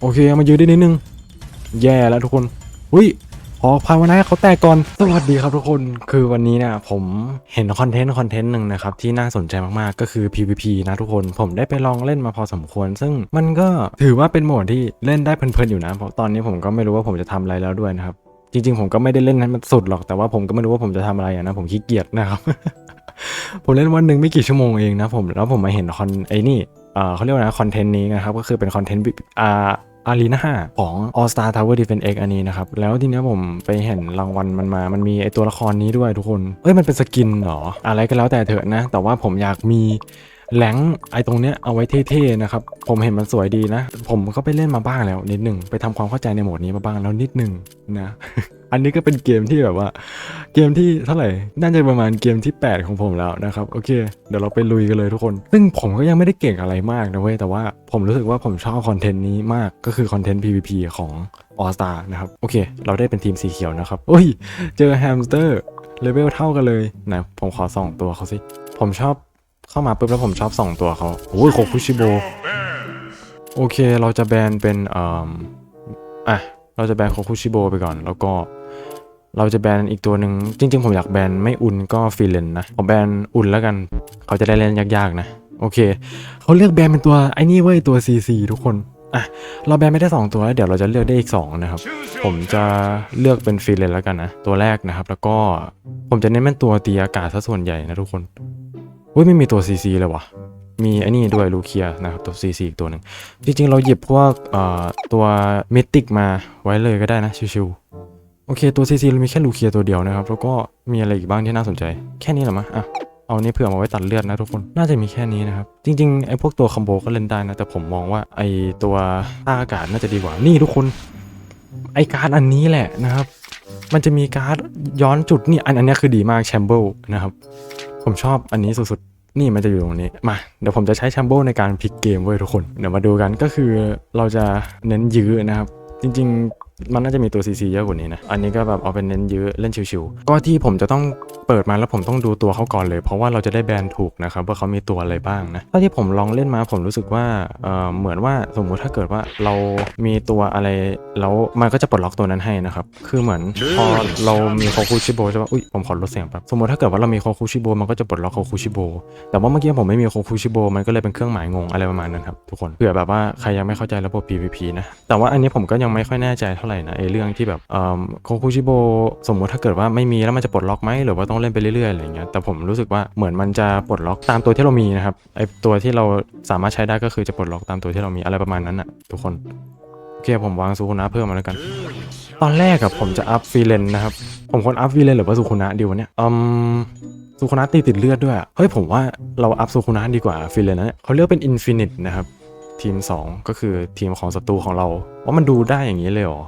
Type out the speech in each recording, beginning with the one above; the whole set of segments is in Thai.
โอเคมายืนได้นิดนึง แย่แล้วทุกคนอุ้ยขอภาวนาให้เขาแตกก่อน สวัสดีครับทุกคน คือวันนี้เนี่ยผมเห็นคอนเทนต์คอนเทนต์หนึ่งนะครับที่น่าสนใจมากๆ ก็คือ PVP นะทุกคน ผมได้ไปลองเล่นมาพอสมควร ซึ่งมันก็ถือว่าเป็นโหมดที่เล่นได้เพลินๆอยู่นะ เพราะตอนนี้ผมก็ไม่รู้ว่าผมจะทำอะไรแล้วด้วยนะครับ จริงๆผมก็ไม่ได้เล่นให้มันสุดหรอก แต่ว่าผมก็ไม่รู้ว่าผมจะทำอะไรอะนะ ผมขี้เกียจนะครับ ผมเล่นวันหนึ่งไม่กี่ชั่วโมงเองนะผม แล้วผมมาเห็นคอนไอ้นี่เอ่อเขาเรียกว่านะคอนเทนต์นี้นะครับ ก็คือเป็นคอนเทนต์อ่า อารีนาของ All Star Tower Defense X อันนี้นะครับ แล้วทีเนี้ยผมไปเห็นรางวัลมันมา มันมีไอตัวละครนี้ด้วยทุกคน เอ้ยมันเป็นสกินเหรอ อะไรก็แล้วแต่เถอะนะ แต่ว่าผมอยากมี แหลงไอตรงเนี้ยเอาไว้เท่ๆนะครับ ผมเห็นมันสวยดีนะ ผมก็ไปเล่นมาบ้างแล้วนิดหนึ่งไปทำความเข้าใจในโหมดนี้มาบ้างแล้วนิดหนึ่งนะ อันนี้ก็เป็นเกมที่แบบว่า เกมที่เท่าไหร่ น่าจะประมาณเกมที่ 8 ของผมแล้วนะครับ โอเค เดี๋ยวเราไปลุยกันเลยทุกคน ซึ่งผมก็ยังไม่ได้เก่งอะไรมากนะเว้ย แต่ว่าผมรู้สึกว่าผมชอบคอนเทนต์นี้มาก ก็คือคอนเทนต์ PVP ของ All Star นะครับ โอเค เราได้เป็นทีมสีเขียวนะครับโอ้ย เจอแฮมสเตอร์เลเวลเท่ากันเลยไหนผมขอส่องตัวเขาสิ ผมชอบ เข้ามาปุ๊บแล้วผมชอบส่องตัวเขาโอ้ยโคคุชิโบโอเคเราจะแบนเป็นเอ่ออะเราจะแบนโคคุชิโบไปก่อน แล้วก็เราจะแบนอีกตัวหนึ่งจริง ๆ ผมอยากแบนไม่อุ่นก็ฟรีเลนนะผมแบนอุ่นแล้วกัน เขาจะได้เล่นยากๆนะ โอเค เขาเลือกแบนเป็นตัวไอ้นี่เว้ยตัว CC ทุกคนอะเราแบนไม่ได้ 2 ตัวแล้วเดี๋ยวเราจะเลือกได้อีก 2 นะครับ ผมจะเลือกเป็นฟรีเลนแล้วกันนะ ตัวแรกนะครับ แล้วก็ผมจะเน้นเป็นตัวตีอากาศซะส่วนใหญ่นะทุกคน อุ้ยไม่มีตัว CC เลยวะมีไอ้นี่ด้วยลูเคียนะครับตัว CC อีกตัวหนึ่งจริงๆ เราหยิบพวกตัวเมติกมาไว้เลยก็ได้นะชิวๆโอเคตัว CC เรามีแค่ลูเคียตัวเดียวนะครับ แล้วก็มีอะไรอีกบ้างที่น่าสนใจ แค่นี้หรอมะอะเอานี้เผื่อมาไว้ตัดเลือดนะทุกคนน่าจะมีแค่นี้นะครับ จริงๆไอ้พวกตัวคอมโบก็เล่นได้นะ แต่ผมมองว่าไอ้ตัวต้าอากาศน่าจะดีกว่านี่ทุกคน ไอ้การ์ดอันนี้แหละนะครับ มันจะมีการ์ดย้อนจุดนี่อันอันนี้คือดีมากแชมเบิลนะครับ ผมชอบอันนี้สุดๆ นี่มันจะอยู่ตรงนี้ มา เดี๋ยวผมจะใช้แชมโบในการพลิกเกมเว้ยทุกคน เดี๋ยวมาดูกันก็คือเราจะเน้นยื้อนะครับ จริง ๆ มันน่าจะมีตัว CC เยอะกว่านี้นะ อันนี้ก็แบบเอาเป็นเน้นยื้อเล่นชิวๆ ก็ที่ผมจะต้อง เปิดมาแล้วผมต้องดูตัวเขาก่อนเลย เพราะว่าเราจะได้แบนถูกนะครับว่าเขามีตัวอะไรบ้างนะถ้าที่ผมลองเล่นมาผมรู้สึกว่าเอ่อเหมือนว่าสมมุติถ้าเกิดว่าเรามีตัวอะไรแล้วมันก็จะปลดล็อกตัวนั้นให้นะครับคือเหมือนพอเรามีโคคุชิโบใช่ปะอุ้ยผมขอลดเสียงแป๊บสมมติถ้าเกิดว่าเรามีโคคุชิโบมันก็จะปลดล็อกโคคุชิโบแต่ว่าเมื่อกี้ผมไม่มีโคคุชิโบมันก็เลยเป็นเครื่องหมายงงอะไรประมาณนั้นครับทุกคนเผื่อแบบว่าใครยังไม่เข้าใจระบบ PVP นะแต่ว่าอันนี้ผมก็ยังไม่ค่อยแน่ใจเท่าไหร่นะไอเรื่องที่แบบเอ่อโคคุชิโบสมมุติถ้าเกิดว่าไม่มีแล้วมันจะปลดล็อกไหมหรือว่าต้องเล่นไปเรื่อยๆอะไรอย่างเงี้ยแต่ผมรู้สึกว่าเหมือนมันจะปลดล็อกตามตัวที่เรามีนะครับไอตัวที่เราสามารถใช้ได้ก็คือจะปลดล็อกตามตัวที่เรามีอะไรประมาณนั้นอะทุกคนโอเคผมวางสุคุนะเพิ่มมาแล้วกัน ตอนแรกอะผมจะอัพฟีเลนนะครับผมควรอัพฟีเลนหรือว่าสุคุนะดีวะเนี่ยอืมสุคุนะตีติดเลือดด้วยเฮ้ยผมว่าเราอัพสุคุนะดีกว่าฟีเลนนะเนี่ยเขาเลือกเป็นอินฟินิตนะครับทีม 2 ก็คือทีมของศัตรูของเราว่ามันดูได้อย่างนี้เลยเหรอ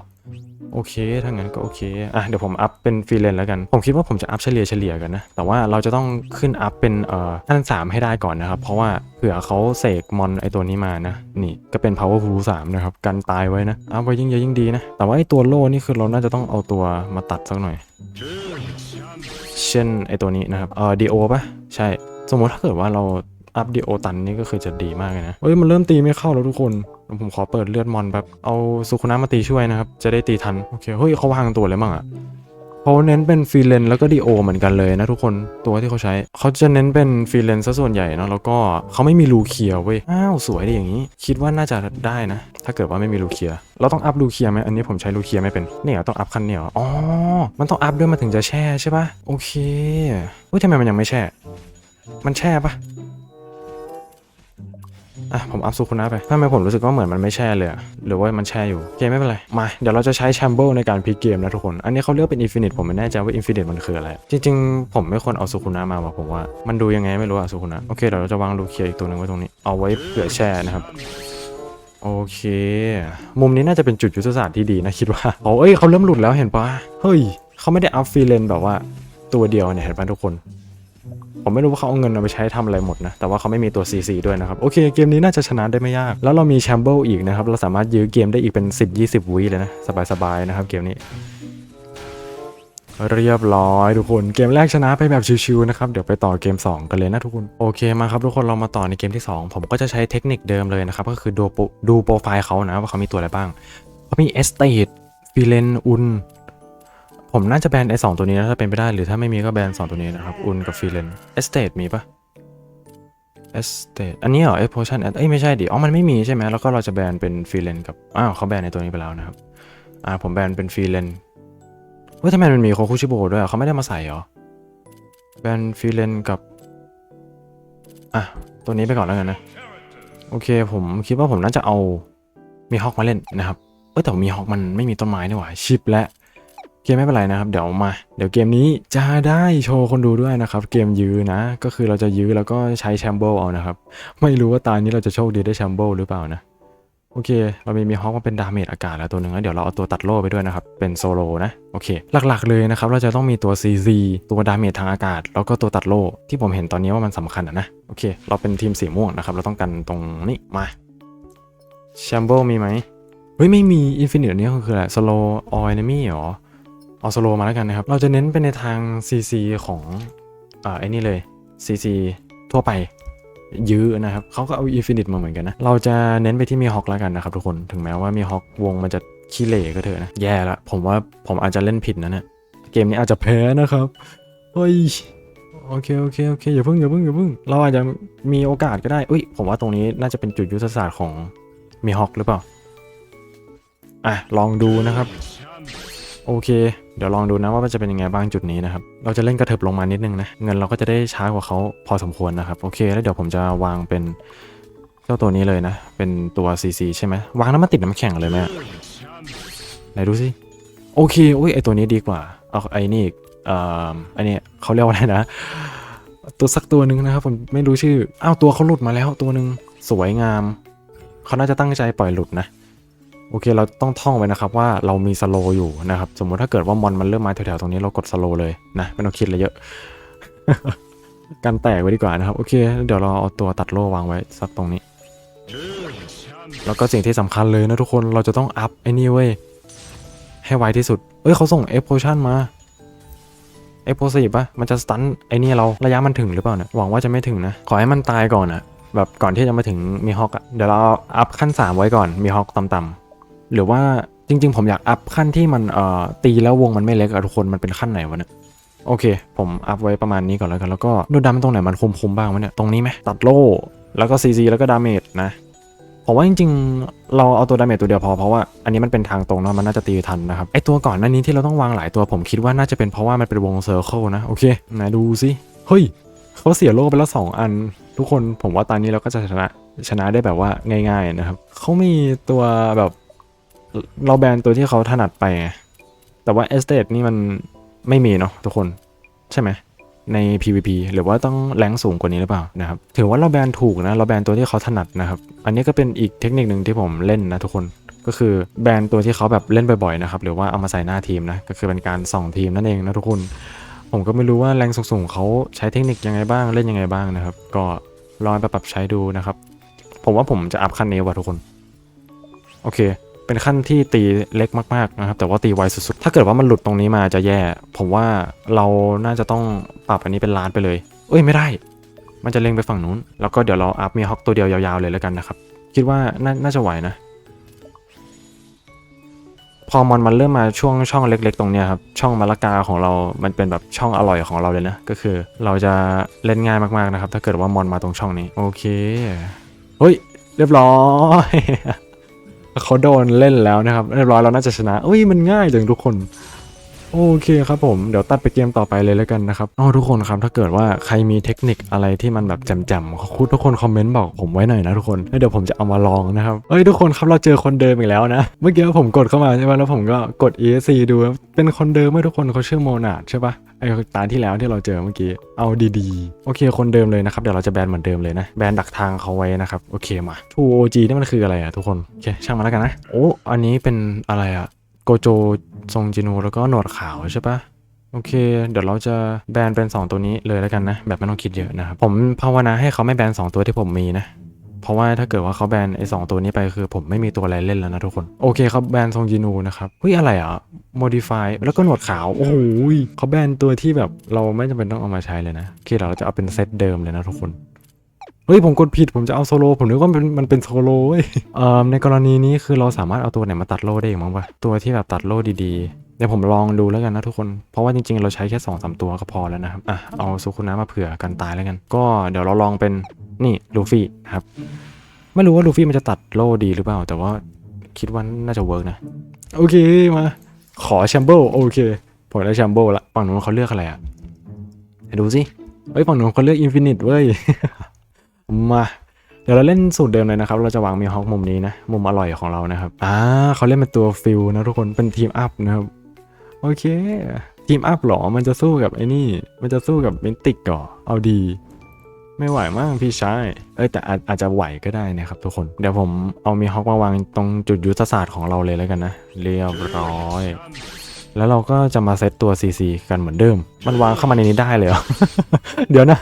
โอเคถ้างั้นก็โอเคอะเดี๋ยวผมอัพเป็นฟรีเลนแล้วกัน ผมคิดว่าผมจะอัพเฉลี่ยเฉลี่ยกันนะ แต่ว่าเราจะต้องขึ้นอัพเป็นเอ่อขั้นสามให้ได้ก่อนนะครับ เพราะว่าเผื่อเขาเสกมอนไอตัวนี้มานะ นี่ก็เป็น power f u l 3นะครับ กันตายไว้นะอัพไว้ยิ่งเยอะยิ่งดีนะ แต่ว่าไอตัวโล่นี่คือเราน่าจะต้องเอาตัวมาตัดสักหน่อย เช่นไอตัวนี้นะครับเอ่อดีโอปะใช่ สมมติถ้าเกิดว่าเรา อัพดีโอตันนี่ก็คือจะดีมากเลยนะเฮ้ยมันเริ่มตีไม่เข้าแล้วทุกคนเดี๋ยวผมขอเปิดเลือดมอนแบบเอาสุคุนะมาตีช่วยนะครับ จะได้ตีทัน โอเค เฮ้ยเขาวางตัวเลยมั้งอะเขาเน้นเป็นฟรีเลนแล้วก็ดีโอเหมือนกันเลยนะทุกคนตัวที่เขาใช้ เขาจะเน้นเป็นฟรีเลนซะส่วนใหญ่เนะแล้วก็เขาไม่มีลูเคียเว้ย อ้าวสวยดีอย่างนี้ คิดว่าน่าจะได้นะ ถ้าเกิดว่าไม่มีลูเคีย เราต้องอัพลูเคียไหมอันนี้ผมใช้ลูเคียไม่เป็นเนี่ยต้องอัพคันเนี่ยหรออ๋อมันต้องอัพด้วยมันถึงจะแช่ใช่ปะโอเคเฮ้ยทำไมมันยังไม่แช่ มันแช่ปะ อะผมอัพสุคุนะไปทำไมผมรู้สึกว่าเหมือนมันไม่แช่เลยหรือว่ามันแช่อยู่โอเคไม่เป็นไรมาเดี๋ยวเราจะใช้แชมเบิลในการพลิกเกมนะทุกคนอันนี้เขาเรียกเป็นอินฟินิตผมไม่แน่ใจว่าอินฟินิตมันคืออะไรจริงๆ ผมไม่ควรเอาสุคุนะมาว่ะผมว่ามันดูยังไงไม่รู้อะสุคุนะโอเคเดี๋ยวเราจะวางลูเคียอีกตัวหนึ่งไว้ตรงนี้เอาไว้เผื่อแช่นะครับโอเค มุมนี้น่าจะเป็นจุดยุทธศาสตร์ที่ดีนะคิดว่าโอ้เอ้ยเขาเริ่มหลุดแล้วเห็นปะเฮ้ยเขาไม่ได้อัพฟีเลนแบบว่าตัวเดียวเนี่ยเห็นปะทุกคน ผมไม่รู้ว่าเขาเอาเงินเอาไปใช้ทำอะไรหมดนะ แต่ว่าเขาไม่มีตัว CC ด้วยนะครับ โอเค เกมนี้น่าจะชนะได้ไม่ยาก แล้วเรามีแชมเบิลอีกนะครับ เราสามารถยื้อเกมได้อีกเป็น 10-20 วิเลยนะ สบายๆนะครับเกมนี้ เรียบร้อยทุกคน เกมแรกชนะไปแบบชิวๆนะครับ เดี๋ยวไปต่อเกม 2 กันเลยนะทุกคน โอเคมาครับทุกคน เรามาต่อในเกมที่ 2 ผมก็จะใช้เทคนิคเดิมเลยนะครับ ก็คือดูดูโปรไฟล์เขานะว่าเขามีตัวอะไรบ้าง เขามีเอสเตดฟิเลนอุน ผมน่าจะแบนไอสองตัวนี้นะถ้าเป็นไปได้หรือถ้าไม่มีก็แบนสองตัวนี้นะครับ อุนกับฟิเลนเอสเตดมีปะเอสเตดอันนี้เหรอเอ p โพชั่นเอ้ยไม่ใช่ดิอ๋อมันไม่มีใช่ไหมแล้วก็เราจะแบนเป็นฟิเลนกับอ้าวเขาแบนในตัวนี้ไปแล้วนะครับอ่าผมแบนเป็นฟิเลนเฮ้ยทำไมมันมีโคคุชิโบด้วยอะเขาไม่ได้มาใส่เหรอแบนฟิเลนกับอะตัวนี้ไปก่อนแล้วกันนะโอเคผมคิดว่าผมน่าจะเอามีฮอกมาเล่นนะครับเอ้ยแต่มีฮอกมันไม่มีต้นไม้นี่หว่าชิปและ เกมไม่เป็นไรนะครับ เดี๋ยวมา เดี๋ยวเกมนี้จะได้โชว์คนดูด้วยนะครับ เกมยื้อนะ ก็คือเราจะยื้อแล้วก็ใช้แชมเบิลเอานะครับ ไม่รู้ว่าตานี้เราจะโชคดีได้แชมเบิลหรือเปล่านะ โอเค เรามีมีฮอกมาเป็นดาเมจอากาศแล้วตัวหนึ่งแล้วเดี๋ยวเราเอาตัวตัดโล่ไปด้วยนะครับ เป็นโซโลนะ โอเค หลักๆเลยนะครับ เราจะต้องมีตัว CZ ตัวดาเมจทางอากาศ แล้วก็ตัวตัดโล่ที่ผมเห็นตอนนี้ว่ามันสำคัญนะ โอเค เราเป็นทีมสีม่วงนะครับ เราต้องกันตรงนี้มาแชมเบิลมีไหมเฮ้ยไม่มีอินฟินิตนี้คืออะไรสโลออยนมี่หรอ เอาสโลมาแล้วกันนะครับ เราจะเน้นไปในทาง CC ของอ่าไอ้นี่เลย CC ทั่วไปยื้อนะครับเขาก็เอาอินฟินิตมาเหมือนกันนะ เราจะเน้นไปที่มีฮอกแล้วกันนะครับทุกคนถึงแม้ว่ามีฮอกวงมันจะขี้เหร่ก็เถอะนะ แย่ละ ผมว่าผมอาจจะเล่นผิดนะเนี่ยเกมนี้อาจจะแพ้นะครับเฮ้ยโอเคโอเคโอเคอย่าเพิ่งอย่าเพิ่งอย่าเพิ่งเราอาจจะมีโอกาสก็ได้อุ้ยผมว่าตรงนี้น่าจะเป็นจุดยุทธศาสตร์ของมีฮอกหรือเปล่าอะลองดูนะครับ โอเค เดี๋ยวลองดูนะว่ามันจะเป็นยังไงบ้างจุดนี้นะครับ เราจะเล่นกระเถิบลงมานิดนึงนะ เงินเราก็จะได้ช้ากว่าเขาพอสมควรนะครับ โอเค แล้วเดี๋ยวผมจะวางเป็นเจ้าตัวนี้เลยนะ เป็นตัว CC ใช่ไหมวางน้ำมันติดน้ำแข็งเลยไหมไหนดูสิ โอเคโอ้ยไอตัวนี้ดีกว่า เอาไอนี่อีกเอ่อไอนี่เขาเรียกว่าอะไรนะ ตัวสักตัวหนึ่งนะครับผมไม่รู้ชื่อ อ้าวตัวเขาหลุดมาแล้วตัวหนึ่งสวยงาม เขาน่าจะตั้งใจปล่อยหลุดนะ โอเคเราต้องท่องไว้นะครับว่าเรามีสโลอยู่นะครับ สมมุติถ้าเกิดว่ามอนมันเริ่มมาแถวๆตรงนี้เรากดสโลเลยนะไม่ต้องคิดอะไรเยอะกันแตกไว้ดีกว่านะครับ โอเค เดี๋ยวเราเอาตัวตัดโล่วางไว้สักตรงนี้ แล้วก็สิ่งที่สำคัญเลยนะทุกคนเราจะต้องอัพไอ้นี่เว้ยให้ไวที่สุด เอ้ยเขาส่งเอฟโพชั่นมาเอฟโพสีปะมันจะสตันไอ้นี่เราระยะมันถึงหรือเปล่าเนี่ยหวังว่าจะไม่ถึงนะ ขอให้มันตายก่อนอะแบบก่อนที่จะมาถึงมีฮอกอะเดี๋ยวเราอัพขั้น 3 ไว้ก่อนมีฮอกต่ำๆ หรือว่าจริง ๆ ผมอยากอัพขั้นที่มันเอ่อตีแล้ววงมันไม่เล็กอะทุกคนมันเป็นขั้นไหนวะเนี่ยโอเค ผมอัพไว้ประมาณนี้ก่อนแล้วกัน แล้วก็ดูดำตรงไหนมันคุมๆบ้างวะเนี่ยตรงนี้ไหมตัดโล่แล้วก็ซีซีแล้วก็ดาเมจนะผมว่าจริงๆ เราเอาตัวดาเมจตัวเดียวพอเพราะว่าอันนี้มันเป็นทางตรงเนาะมันน่าจะตีทันนะครับไอตัวก่อนหน้านี้ที่เราต้องวางหลายตัวผมคิดว่าน่าจะเป็นเพราะว่ามันเป็นวงเซอร์เคิลนะโอเคไหนดูสิเฮ้ยเขาเสียโล่ไปแล้วสองอัน ทุกคนผมว่าตอนนี้เราก็จะชนะชนะได้แบบว่าง่าย ๆนะครับเขามีตัวแบบ เราแบนตัวที่เขาถนัดไปไงแต่ว่าเอสเตดนี่มันไม่มีเนาะทุกคนใช่ไหมใน PVP หรือว่าต้องแรงสูงกว่านี้หรือเปล่านะครับ ถือว่าเราแบนถูกนะ เราแบนตัวที่เขาถนัดนะครับ อันนี้ก็เป็นอีกเทคนิคหนึ่งที่ผมเล่นนะทุกคน ก็คือแบนตัวที่เขาแบบเล่นบ่อยๆนะครับ หรือว่าเอามาใส่หน้าทีมนะ ก็คือเป็นการส่องทีมนั่นเองนะทุกคน ผมก็ไม่รู้ว่าแรงสูงๆเขาใช้เทคนิคยังไงบ้าง เล่นยังไงบ้างนะครับ ก็ลองไปปรับใช้ดูนะครับ ผมว่าผมจะอัพขั้นนี้ว่ะทุกคน โอเค เป็นขั้นที่ตีเล็กมากๆนะครับแต่ว่าตีไวสุดๆ ถ้าเกิดว่ามันหลุดตรงนี้มาจะแย่ ผมว่าเราน่าจะต้องปรับอันนี้เป็นล้านไปเลย เอ้ยไม่ได้ มันจะเล็งไปฝั่งนู้น แล้วก็เดี๋ยวเราอัพมีฮอกตัวเดียวยาวๆเลยแล้วกันนะครับ คิดว่าน่าน่าจะไหวนะ พอมอนมันเริ่มมาช่วงช่องเล็ก ๆ ตรงนี้ครับช่องมะละกาของเรา มันเป็นแบบช่องอร่อยของเราเลยนะก็คือ เราจะเล่นง่ายมากๆนะครับ ถ้าเกิดว่ามอนมาตรงช่องนี้โอเคเฮ้ยเรียบร้อย เขาโดนเล่นแล้วนะครับเรียบร้อยเราน่าจะชนะอุ้ยมันง่ายจังทุกคน โอเคครับผมเดี๋ยวตัดไปเกมต่อไปเลยแล้วกันนะครับอ๋อทุกคนครับถ้าเกิดว่าใครมีเทคนิคอะไรที่มันแบบจ่มๆคุณทุกคนคอมเมนต์บอกผมไว้หน่อยนะทุกคนแล้วเดี๋ยวผมจะเอามาลองนะครับเอ้ยทุกคนครับเราเจอคนเดิมอีกแล้วนะเมื่อกี้ผมกดเข้ามาใช่ไหมแล้วผมก็กด ESC ดูเป็นคนเดิมไหมทุกคนเขาชื่อโมนาดใช่ปะไอ้ตาที่แล้วที่เราเจอเมื่อกี้เอาดีๆโอเคคนเดิมเลยนะครับเดี๋ยวเราจะแบนเหมือนเดิมเลยนะแบนดักทางเขาไว้นะครับโอเคมา 2OG นี่มันคืออะไรอะทุกคนโอเคช่างมันแล้วกันนะโอ้อันนี้เป็นอะไรอะโกโจ ทรงจินูแล้วก็หนวดขาวใช่ปะโอเค เดี๋ยวเราจะแบนเป็น 2 ตัวนี้เลยแล้วกันนะ แบบไม่ต้องคิดเยอะนะครับ ผมภาวนาให้เขาไม่แบน 2 ตัวที่ผมมีนะ เพราะว่าถ้าเกิดว่าเขาแบนไอ้สองตัวนี้ไปคือ ผมไม่มีตัวอะไรเล่นแล้วนะทุกคน โอเคเขาแบนซงจินูนะครับ เฮ้ยอะไรอะ modify แล้วก็หนวดขาว โอ้โหเขาแบนตัวที่แบบเราไม่จำเป็นต้องเอามาใช้เลยนะโอเคเดี๋ยวเราจะเอาเป็นเซตเดิมเลยนะทุกคน ฮ้ยผมกดผิดผมจะเอาโซโลผมนึกว่ามันมันเป็นโซโลเว้ยเอ่อในกรณีนี้คือเราสามารถเอาตัวไหนมาตัดโล่ได้อีกมั้งวะตัวที่แบบตัดโล่ดีๆเดี๋ยวผมลองดูแล้วกันนะทุกคน เพราะว่าจริงๆ เราใช้แค่2อสตัวก็พอแล้วนะครับอะเอาสุคุนะมาเผื่อกันตายแล้วกัน ก็เดี๋ยวเราลองเป็นนี่ลูฟี่ครับไม่รู้ว่าลูฟี่มันจะตัดโล่ดีหรือเปล่า แต่ว่าคิดว่าน่าจะเวิร์กนะโอเคมาขอแชมเบิลโอเคผมได้แชมเบิลละฝั่งนู้นเขาเลือกอะไรอะไหนดูสิเฮ้ยฝั่งนู้นเขาเลือกอินฟินิตเว้ย มาเดี๋ยวเราเล่นสูตรเดิมเลยนะครับ เราจะวางมีฮอคมุมนี้นะ มุมอร่อยของเรานะครับ อ่าเขาเล่นเป็นตัวฟิลนะทุกคน เป็นทีมอัพนะครับ โอเค ทีมอัพหรอ มันจะสู้กับไอ้นี่ มันจะสู้กับเมนติกก่อ เอาดี ไม่ไหวมากพี่ชาย เอ้ยแต่อาจอาจจะไหวก็ได้นะครับทุกคน เดี๋ยวผมเอามีฮอคมาวางตรงจุดยุทธศาสตร์ของเราเลยแล้วกันนะ เรียบร้อย แล้วเราก็จะมาเซตตัว CC กันเหมือนเดิม มันวางเข้ามาในนี้ได้เลยเหรอเดี๋ยวนะ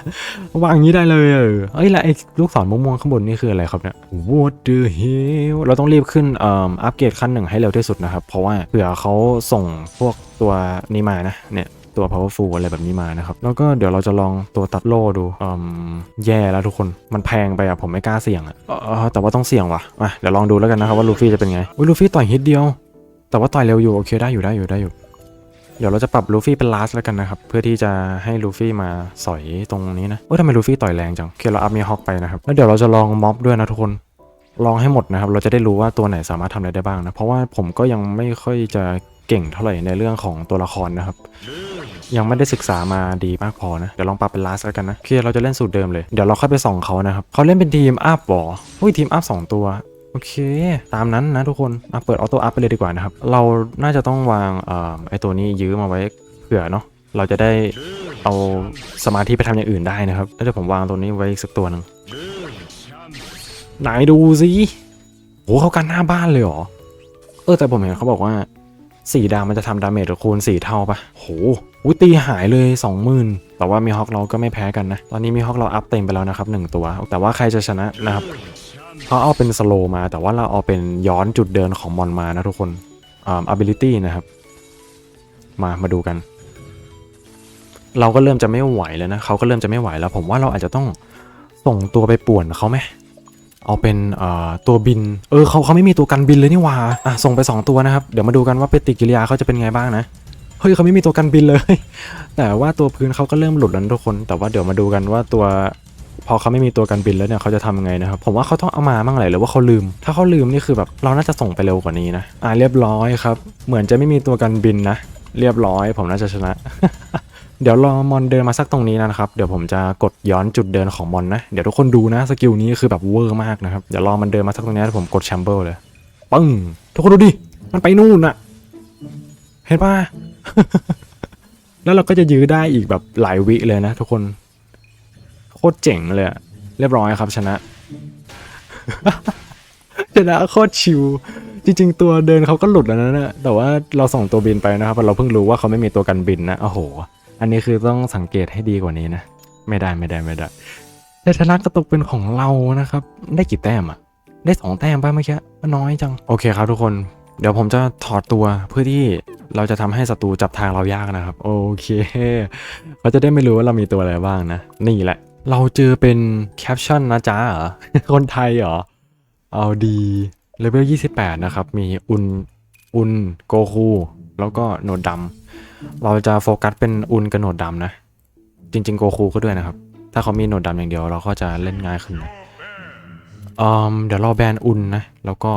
วางอย่างนี้ได้เลยเออเอ้ยแล้วไอ้ลูกศรม่วงๆข้างบนนี่คืออะไรครับเนี่ย What the hell เราต้องรีบขึ้นเอ่ออัปเกรดขั้นหนึ่งให้เร็วที่สุดนะครับ เพราะว่าเผื่อเขาส่งพวกตัวนี้มานะ เนี่ยตัว powerful อะไรแบบนี้มานะครับ แล้วก็เดี๋ยวเราจะลองตัวตัดโล่ดูอืมแย่แล้วทุกคน มันแพงไปอะผมไม่กล้าเสี่ยงอะแต่ว่าต้องเสี่ยงว่ะอะเดี๋ยวลองดูแล้วกันนะครับว่าลูฟี่จะเป็นไงอุ้ยลูฟี่ต่อยฮิตเดียว แต่ว่าต่อยเร็วอยู่ โอเคได้อยู่ได้อยู่ได้อยู่ เดี๋ยวเราจะปรับลูฟี่เป็นลาสแล้วกันนะครับ เพื่อที่จะให้ลูฟี่มาสอยตรงนี้นะเอ้ทำไมลูฟี่ต่อยแรงจังโอเคเราอัพมีฮอกไปนะครับแล้วเดี๋ยวเราจะลองม็อบด้วยนะทุกคนลองให้หมดนะครับ เราจะได้รู้ว่าตัวไหนสามารถทำอะไรได้บ้างนะ เพราะว่าผมก็ยังไม่ค่อยจะเก่งเท่าไหร่ในเรื่องของตัวละครนะครับ ยังไม่ได้ศึกษามาดีมากพอนะ เดี๋ยวลองปรับเป็นลาสแล้วกันนะโอเคเราจะเล่นสูตรเดิมเลย เดี๋ยวเราค่อยไปส่องเขานะครับเขาเล่นเป็นทีมอัพบออุ้ยทีมอัพสองตัว โอเค ตามนั้นนะทุกคนอะเปิดออโต้อัพไปเลยดีกว่านะครับ เราน่าจะต้องวางอไอตัวนี้ยื้อมาไว้เผื่อเนาะเราจะได้เอาสมาธิไปทำอย่างอื่นได้นะครับแล้วเดี๋ยวผมวางตัวนี้ไว้อีกสักตัวหนึ่งไหนดูสิโหเขากันหน้าบ้านเลยเหรอ เออแต่ผมเห็นเขาบอกว่าสี่ดาวมันจะทำดาเมจคูณสี่เท่าปะโหอุยตีหายเลยสองหมื่นแต่ว่ามีฮอกเราก็ไม่แพ้กันนะ ตอนนี้มีฮอกเราอัพเต็มไปแล้วนะครับหนึ่งตัว แต่ว่าใครจะชนะนะครับ เขาเอาเป็นสโลมาแต่ว่าเราเอาเป็นย้อนจุดเดินของมอนมานะทุกคนอ่า ability นะครับ มามาดูกัน เราก็เริ่มจะไม่ไหวแล้วนะเขาก็เริ่มจะไม่ไหวแล้ว ผมว่าเราอาจจะต้องส่งตัวไปป่วนเขาไหมเอาเป็นตัวบิน เออเขาเขาไม่มีตัวกันบินเลยนี่ว่าอะส่งไป 2 ตัวนะครับ เดี๋ยวมาดูกันว่าปฏิกิริยาเขาจะเป็นไงบ้างนะ เฮ้ยเขาไม่มีตัวกันบินเลย แต่ว่าตัวพื้นเขาก็เริ่มหลุดแล้วทุกคน แต่ว่าเดี๋ยวมาดูกันว่าตัว พอเขาไม่มีตัวกันบินแล้วเนี่ยเขาจะทำยังไงนะครับผมว่าเขาต้องเอามาบ้างแหละหรือว่าเขาลืม ถ้าเขาลืมนี่คือแบบเราน่าจะส่งไปเร็วกว่านี้นะอ่าเรียบร้อยครับ เหมือนจะไม่มีตัวกันบินนะ เรียบร้อย ผมน่าจะชนะ เดี๋ยวรอมอนเดินมาสักตรงนี้นะครับ เดี๋ยวผมจะกดย้อนจุดเดินของมอนนะ เดี๋ยวทุกคนดูนะสกิลนี้คือแบบเวอร์มากนะครับ เดี๋ยวรอมันเดินมาสักตรงนี้แล้วผมกดแชมเบอร์เลย ปึ้ง ทุกคนดูดิ มันไปนู่นอะเห็นปะ แล้วเราก็จะยื้อได้อีกแบบหลายวิเลยนะทุกคน โคตรเจ๋งเลยเรียบร้อยครับชนะชนะโคตรชิว จริง ๆ ตัวเดินเขาก็หลุดแล้วนะ แต่ว่าเราส่งตัวบินไปนะครับเราเพิ่งรู้ว่าเขาไม่มีตัวกันบินนะโอ้โห อันนี้คือต้องสังเกตให้ดีกว่านี้นะ ไม่ได้ไม่ได้ไม่ได้แต่ชนะก็ตกเป็นของเรานะครับ ได้กี่แต้มอะได้สองแต้มป่ะเมื่อกี้น้อยจัง โอเคครับทุกคน เดี๋ยวผมจะถอดตัวเพื่อที่เราจะทำให้ศัตรูจับทางเรายากนะครับ โอเค เขาจะได้ไม่รู้ว่าเรามีตัวอะไรบ้างนะ นี่แหละ เราเจอเป็นแคปชั่นนะจ๊ะเหรอ คนไทยเหรอ เอาดีเลเวล28 นะครับ มีอุนอุนโกคู แล้วก็โหนดดำเราจะโฟกัสเป็นอุนกับโหนดดำนะ จริง ๆ โกคูก็ด้วยนะครับ ถ้าเขามีโหนดดำอย่างเดียว เราก็จะเล่นง่ายขึ้นนะอืมเดี๋ยวรอแบนอุนนะ แล้วก็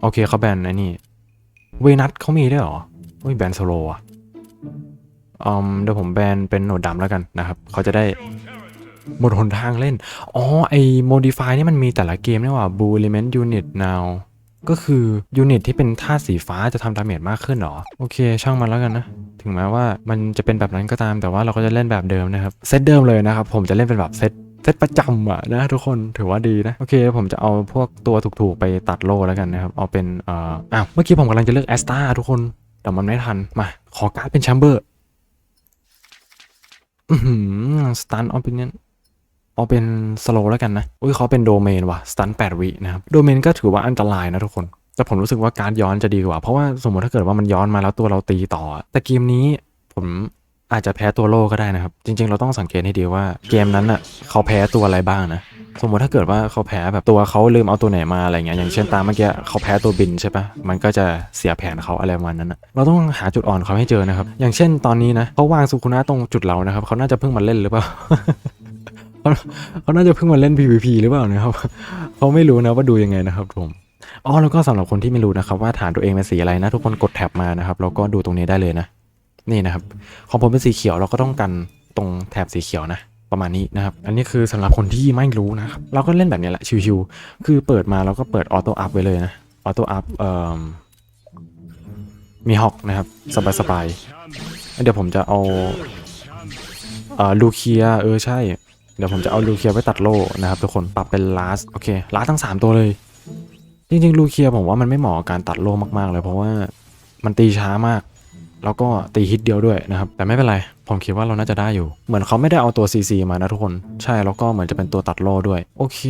โอเคเขาแบนไอ้นี่ เวนัทเขามีด้วยเหรอเฮ้ยแบนโซโลอะ อืมเดี๋ยวผมแบนเป็นโหนดดำแล้วกันนะครับ เขาจะได้หมดหนทางเล่น อ๋อ ไอ้ modify นี่มันมีแต่ละเกมนี่ว่า blue element unit now ก็คือยูนิตที่เป็นธาตุสีฟ้าจะทำดาเมจมากขึ้นเหรอ โอเค ช่างมันแล้วกันนะ ถึงแม้ว่ามันจะเป็นแบบนั้นก็ตามแต่ว่าเราก็จะเล่นแบบเดิมนะครับ เซตเดิมเลยนะครับ ผมจะเล่นเป็นแบบเซตเซตประจำอะนะทุกคนถือว่าดีนะ โอเค ผมจะเอาพวกตัวถูกๆไปตัดโลแล้วกันนะครับ เอาเป็นเอ่ออ้าวเมื่อกี้ผมกำลังจะเลือกแอสตาทุกคนแต่มันไม่ทันมาขอการ์ดเป็นแชมเบอร์ อือหือสตันออปเปนียนเอาเป็นสโลแล้วกันนะ อุ้ยเขาเป็นโดเมนว่ะสตันแปดวินะครับ โดเมนก็ถือว่าอันตรายนะทุกคน แต่ผมรู้สึกว่าการย้อนจะดีกว่า เพราะว่าสมมติถ้าเกิดว่ามันย้อนมาแล้วตัวเราตีต่อ แต่เกมนี้ผมอาจจะแพ้ตัวโลก็ได้นะครับ จริง ๆ เราต้องสังเกตให้ดีว่าเกมนั้นอะเขาแพ้ตัวอะไรบ้างนะ สมมติถ้าเกิดว่าเขาแพ้แบบตัวเขาลืมเอาตัวไหนมาอะไรเงี้ยอย่างเช่นตามเมื่อกี้เขาแพ้ตัวบินใช่ปะมันก็จะเสียแผนเขาอะไรประมาณนั้นนะเราต้องหาจุดอ่อนเขาให้เจอนะครับ อย่างเช่นตอนนี้นะเขาวางสุคุนะตรงจุดเรานะครับเขาน่าจะเพิ่งมาเล่นหรือเปล่าเขาเขาน่าจะเพิ่งมาเล่น PVP หรือเปล่านะครับเขาไม่รู้นะว่าดูยังไงนะครับผมอ๋อแล้วก็สำหรับคนที่ไม่รู้นะครับว่าฐานตัวเองเป็นสีอะไรนะทุกคนกดแท็บมานะครับแล้วก็ดูตรงนี้ได้เลยนะ นี่นะครับของผมเป็นสีเขียวเราก็ต้องกันตรงแถบสีเขียวนะ ประมาณนี้นะครับ อันนี้คือสำหรับคนที่ไม่รู้นะครับ เราก็เล่นแบบนี้แหละ ชิวๆ คือเปิดมาเราก็เปิดออโต้อัพไว้เลยนะ ออโต้อัพมีฮอกนะครับ สบายๆ เดี๋ยวผมจะเอาเอ่อลูเคีย เออใช่ เดี๋ยวผมจะเอาลูเคียไว้ตัดโล่นะครับทุกคน ปรับเป็นลาส โอเค ลาสทั้ง 3 ตัวเลย จริงๆ ลูเคียผมว่ามันไม่เหมาะกับการตัดโล่มากๆ เลย เพราะว่ามันตีช้ามาก แล้วก็ตีฮิตเดียวด้วยนะครับ แต่ไม่เป็นไร ผมคิดว่าเราน่าจะได้อยู่ เหมือนเขาไม่ได้เอาตัว CC มานะทุกคน ใช่ แล้วก็เหมือนจะเป็นตัวตัดโล่ด้วย โอเค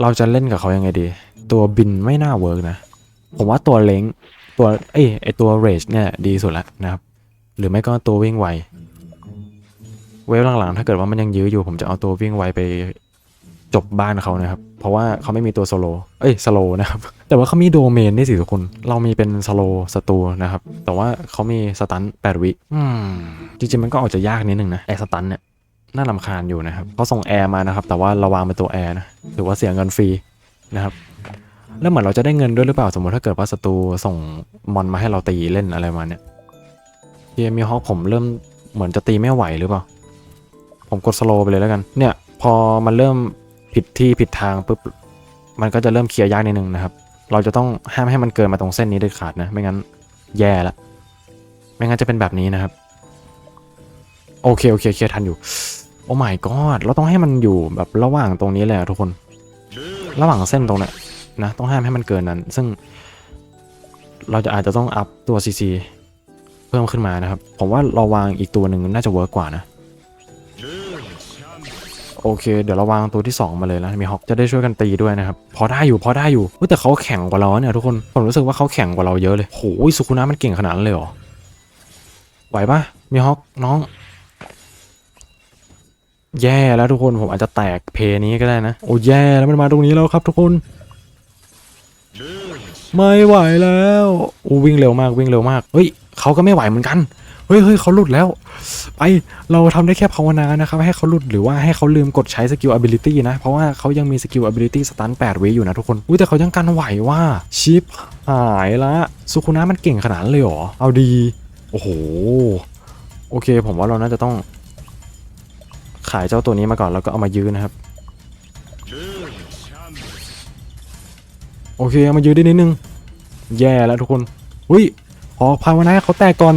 เราจะเล่นกับเขายังไงดี ตัวบินไม่น่าเวิร์กนะ ผมว่าตัวเล้ง ตัวเอ้ไอตัวเรจเนี่ยดีสุดแล้วนะครับ หรือไม่ก็ตัววิ่งไว เวฟหลังๆ ถ้าเกิดว่ามันยังยื้ออยู่ ผมจะเอาตัววิ่งไวไป จบบ้านเขานะครับ เพราะว่าเขาไม่มีตัวโซโล เอ้ยสโลนะครับ แต่ว่าเขามีโดเมนนี่สิทุกคน เรามีเป็นสโลสตูนะครับ แต่ว่าเขามีสตัน8วิอืมจริงๆมันก็ออกจะยากนิดนึงนะแอสตันเนี่ยน่าลำคาญอยู่นะครับเขาส่งแอร์มานะครับ แต่ว่าเราวางเป็นตัวแอร์นะถือว่าเสียเงินฟรีนะครับแล้วเหมือนเราจะได้เงินด้วยหรือเปล่าสมมติถ้าเกิดว่าศัตรูส่งมอนมาให้เราตีเล่นอะไรมาเนี่ยเกมมีฮอกผมเริ่มเหมือนจะตีไม่ไหวหรือเปล่า ผมกดสโลไปเลยแล้วกัน เนี่ย พอมันเริ่ม ผิดที่ผิดทางปุ๊บมันก็จะเริ่มเคลียร์ยากนิดนึงนะครับ เราจะต้องห้ามให้มันเกินมาตรงเส้นนี้เด็ดขาดนะ ไม่งั้นแย่ละ ไม่งั้นจะเป็นแบบนี้นะครับ โอเคโอเคเคลียร์ทันอยู่ โอ้ my god เราต้องให้มันอยู่แบบระหว่างตรงนี้เลยอะทุกคน ระหว่างเส้นตรงนี้นะ ต้องห้ามให้มันเกินนั้น ซึ่ง เราจะอาจจะต้องอัพตัว CC เพิ่มขึ้นมานะครับ ผมว่าเราวางอีกตัวหนึ่งน่าจะเวิร์กกว่านะ โอเค เดี๋ยวเราวางตัวที่ 2 มาเลยแล้วมีฮอกจะได้ช่วยกันตีด้วยนะครับ พอได้อยู่พอได้อยู่เฮ้ยแต่เขาแข่งกว่าเราเนี่ยทุกคนผมรู้สึกว่าเขาแข่งกว่าเราเยอะเลยโหสุคุนะมันเก่งขนาดนั้นเลยเหรอไหวปะมีฮอกน้อง แย่แล้วทุกคนผมอาจจะแตกเพนี้ก็ได้นะโอ้แย่แล้วมันมาตรงนี้แล้วครับ ทุกคน ไม่ไหวแล้วโอ้วิ่งเร็วมากวิ่งเร็วมากเฮ้ยเขาก็ไม่ไหวเหมือนกัน เฮ้ยเฮ้ยเขาหลุดแล้ว ไป เราทำได้แค่ภาวนานะครับ ให้เขาหลุดหรือว่าให้เขาลืมกดใช้สกิล ability นะ เพราะว่าเขายังมีสกิล ability สตัน8วิอยู่นะทุกคน อุ้ยแต่เขายังกันไหวว่าชิปหายละสุคุนะมันเก่งขนาดเลยเหรอ เอาดี โอ้โห โอเค ผมว่าเราน่าจะต้อง ขายเจ้าตัวนี้มาก่อนแล้วก็เอามายื้อนะครับ โอเคเอามายื้อได้นิดนึง แย่แล้วทุกคน อุ้ยขอภาวนาเขาแตกก่อน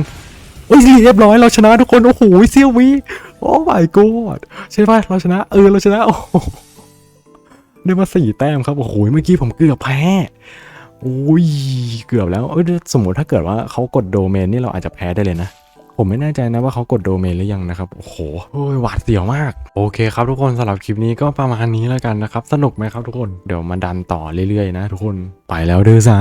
เอ้ยเรียบร้อยเราชนะทุกคนโอ้โหเซี่ยววิโอ้ my god ใช่ป่ะเราชนะเออเราชนะโอ้โหได้มาสี่แต้มครับโอ้โหเมื่อกี้ผมเกือบแพ้โอ้ยเกือบแล้วเออสมมติถ้าเกิดว่าเขากดโดเมนนี่เราอาจจะแพ้ได้เลยนะผมไม่แน่ใจนะว่าเขากดโดเมนหรือยังนะครับ โอ้โหโอ้ยหวาดเสียวมาก โอเคครับทุกคนสำหรับคลิปนี้ก็ประมาณนี้แล้วกันนะครับ สนุกไหมครับทุกคน เดี๋ยวมาดันต่อเรื่อยๆนะทุกคน ไปแล้วเด้อจ้า